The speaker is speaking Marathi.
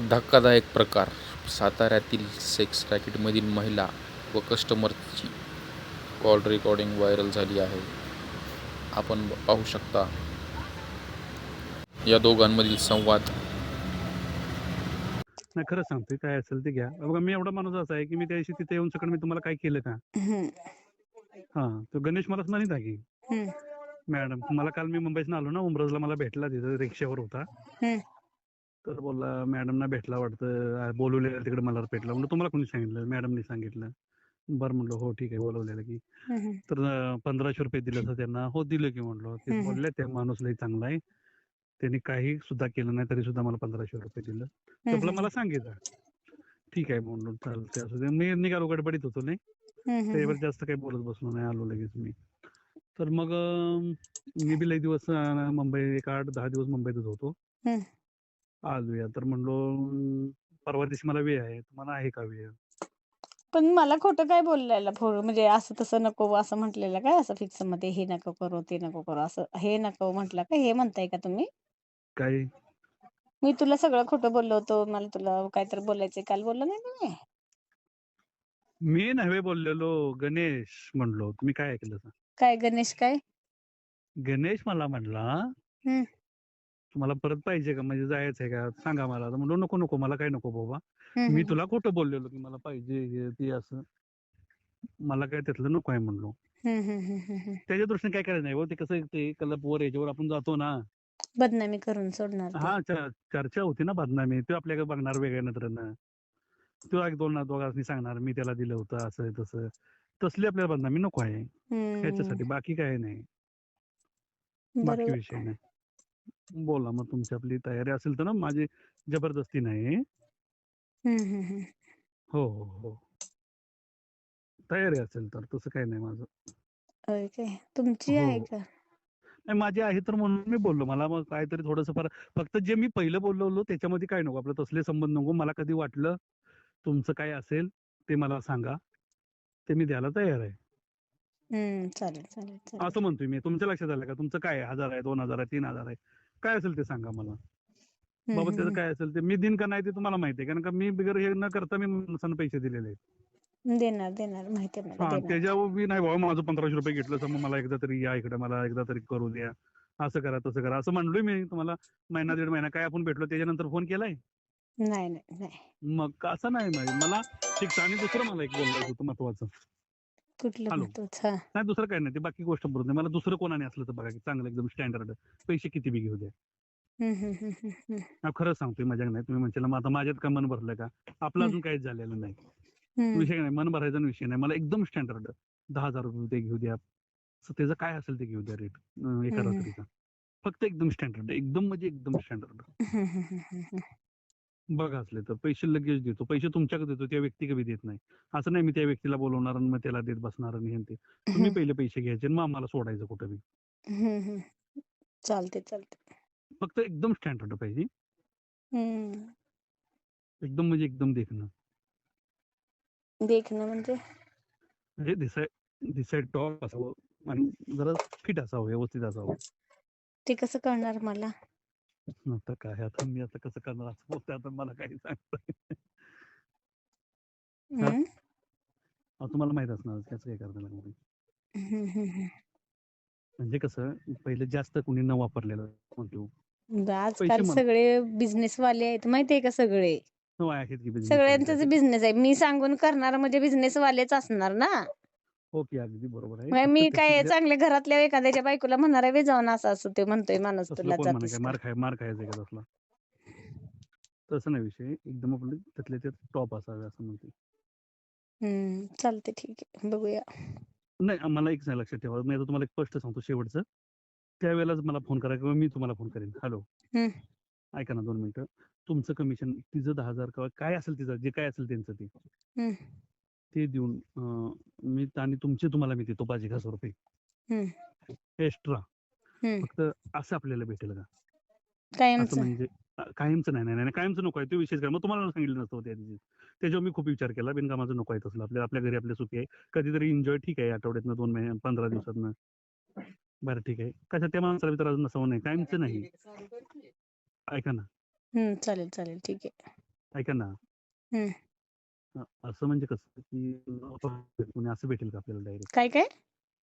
धक्कादायक प्रकार. साताऱ्यातील सेक्स रॅकेटमधील महिला व कस्टमरची कॉल रेकॉर्डिंग व्हायरल झाली आहे. आपण पाहू शकता या दोघांमधील संवाद. नाही खरंच सांगतोय काय असेल ते घ्या. बघा मी एवढा माणूस असा आहे की मी त्या दिवशी तिथे येऊन सकट मी तुम्हाला काय केलं का? हा तो गणेश मलाच म्हणत आहे की मॅडम तुम्हाला काल मी मुंबईतून आलो ना उमरजला मला भेटला तिथं रिक्षावर होता. तर बोलला मॅडमना भेटला वाटतं बोलवलेलं तिकडे मला भेटला म्हणलं तुम्हाला कोणी सांगितलं? मॅडमनी सांगितलं. बरं म्हणलं हो ठीक आहे बोलवलेलं की. तर पंधराशे रुपये दिले असं त्यांना. हो दिलं की म्हणलं. ते. बोलले त्या माणूस लई चांगला आहे. त्यांनी काही सुद्धा केलं नाही तरी सुद्धा मला पंधराशे रुपये दिलं. तर मला सांगितलं ठीक आहे म्हणलं चालतंय असं. मी निघालो गडबडीत होतो नाही हम्म, जास्त काही बोलत बसलो नाही आलो लगेच मी. तर मग मी बी लई दिवस मुंबई एक आठ दहा दिवस मुंबईतच होतो. आलोया तर म्हणलो परवा दिवशी मला वेळ आहे तुम्हाला आहे का वेळ? पण मला खोटं काय बोललेलं फोन म्हणजे असं तसं नको असं म्हटलेलं काय? असं फिक्समध्ये हे नको करू ते नको करू असं हे नको म्हटलं का? हे म्हणताय का तुम्ही? काय? मी तुला सगळं खोटं बोललो होतो मला तुला काहीतरी बोलायचं काल बोललो नाही तुम्ही? मी नव्हे बोललेलो गणेश म्हणलो. तुम्ही काय ऐकलं? काय गणेश काय? गणेश मला म्हणला हम्म. तुम्हाला परत पाहिजे का? म्हणजे जायचं आहे का? सांगा मला. म्हणलो नको नको मला काय नको बाबा. मी तुला खोटं बोललेलो की मला पाहिजे ते असं. मला काय त्यातलं नको आहे म्हणलो. त्याच्या दृष्टीने काय करायचं नाही हो ते कसं ते कलपवर याच्यावर आपण जातो ना. बदनामी करून सोडणार. हा चर्चा होती ना बदनामी. तो आपल्याकडे बघणार वेगळ्या नजरेनं. तो एक दोन दोघांनी सांगणार मी त्याला दिलं होतं असं तसं तसली आपल्याला बदनामी नको आहे. हम्म, ह्याच्यासाठी बाकी काय नाही. बाकी विषय नाही. बोला मग तुमची आपली तयारी असेल तर ना माझी जबरदस्ती नाही. हो हो हो. तयारी असेल तर तसं काही नाही माझं. तुमची हो. आहे का? नाही माझी आहे तर म्हणून मी बोललो. मला मग काहीतरी थोडंसं फार फक्त जे मी पहिलं बोललो त्याच्यामध्ये काय नको. आपलं तसले संबंध नको. मला कधी वाटलं तुमचं काय असेल ते मला सांगा. ते मी द्यायला तयार आहे. हम्म चालेल चालेल चालेल. असं म्हणतोय मी. तुमच्या लक्षात आलं का? तुमचं काय आहे? हजार आहे दोन हजार आहे तीन हजार आहे. काय असेल ते सांगा मला. बाबा त्याचं काय असेल ते? मी दिन का नाही ते तुम्हाला माहिती आहे. कारण का मी बिगर हे न करता मी माणसानं पैसे दिलेले आहेत. देणार देणार. माहिती आहे मला. हा देणार. त्याच्यावर मी नाही बाबा माझं पंधराशे रुपये घेतलं तर मग मला एकदा तरी या इकडे मला एकदा तरी करू द्या. असं करा तसं करा. असं म्हणलोय मी तुम्हाला. महिना दीड महिना काय आपण भेटलो त्याच्यानंतर फोन केलाय? नाही नाही नाही. मग असं नाही मला फिक्स आणि दुसरं मला एक बोलायचं होतं महत्वाचं. कुठलं. महत्वाचं हा. नाही दुसरं काय नाही. ते बाकी गोष्ट बोलत नाही मला दुसरं कोणाने असलं तर बघा की चांगलं एकदम स्टँडर्ड पैसे किती बी घेऊ द्या. हम्म, हम्म, हम्म, हम्म, हम्म. हा, खरंच सांगतोय मजाक नाही. तुम्ही म्हणशील मग आता माझ्यात का मन भरलं का? आपलं. अजून काहीच झालेलं नाही. हम्म, विषय नाही. मन भरायचा विषय नाही. मला एकदम स्टँडर्ड दहा हजार रुपये ते घेऊ द्या. त्याचं काय असेल ते घेऊ द्या रेट एका हम्म. रात्रीचा. फक्त एकदम स्टँडर्ड एकदम म्हणजे एकदम स्टँडर्ड हम्म, हम्म, हम्म, हम्म. बघा असले तर पैसे लगेच देतो. पैसे तुमच्याकडे देतो त्या व्यक्ती कधी देत नाही. असं नाही मी त्या व्यक्तीला बोलवणार आणि मग त्याला देत बसणार आणि हे ते. तुम्ही पहिले पैसे घ्यायचे आणि मग आम्हाला सोडायचं कुठं बी. चालते चालते फक्त एकदम स्टँडर्ड पाहिजे. एकदम म्हणजे एकदम देखणं. देखणं म्हणजे? म्हणजे दिसाय दिसाय टॉप असावं आणि जरा फिट असावं व्यवस्थित असावं. ते कसं कळणार मला? आता काय आता मी आता कसं करणार? असं बोलतोय आता मला काही सांगत? तुम्हाला माहीत असणार त्याचं काय करता लागणार. म्हणजे कसं पहिलं जास्त कुणी न वापरलेलं म्हणतो. आजकाल पैसे मला- सगळे बिझनेस वाले आहेत. माहितीये का सगळे? हो सगळ्यांचाच वाले. बिझनेस आहे. मी सांगून करणार म्हणजे बिझनेस वालेच असणार ना? हो की अगदी बरोबर आहे. मग फक्त मी काय चांगल्या घरातल्या एखाद्याच्या बायकोला म्हणणार आहे "वे जाऊन असं असं ते म्हणतोय माणूस तसलं तुला कोण म्हणा जातीस काय का?" मार खाय मार खायचा का तसला? तसं नाही विषय. एकदम आपलं त्यातले त्यात टॉप असावे असं म्हणते. हम्म चालते ठीक आहे. बघूया. नाही मला एक नाही लक्षात ठेवा मी आता तुम्हाला एक स्पष्ट सांगतो शेवटचं. त्यावेळेलाच मला फोन करा किंवा मी तुम्हाला फोन करेन. हॅलो हम्म. ऐका ना दोन मिनिटं. तुमचं कमिशन तिचं दहा हजार किंवा काय असेल तिचं जे काय असेल त्यांचं ते. हम्म. ते देऊन मी आणि तुमचे तुम्हाला मी देतो पाच एक हजार रुपये. एक्स्ट्रा. फक्त असं आपल्याला भेटेल का? कायमचं. म्हणजे कायमचं नाही नाही नाही कायमचं नको आहे. तो विषय काय मग तुम्हाला सांगितलं नसतं त्या दिवशी. त्याच्यावर मी खूप विचार केला. बिनकामाचं नको आहे तसलं. आपल्या आपल्या घरी आपल्या सुखी आहे. कधीतरी एन्जॉय ठीक आहे आठवड्यातनं दोन महिने पंधरा दिवसातनं. बरं ठीक आहे. कसं त्या माणसाला तर अजून नसावं नाही. कायमचं नाही. ऐका ना. चालेल चालेल. ठीक आहे. ऐका ना. अ- असं म्हणजे कसं की कोणी असं भेटेल का आपल्याला डायरेक्ट काय काय?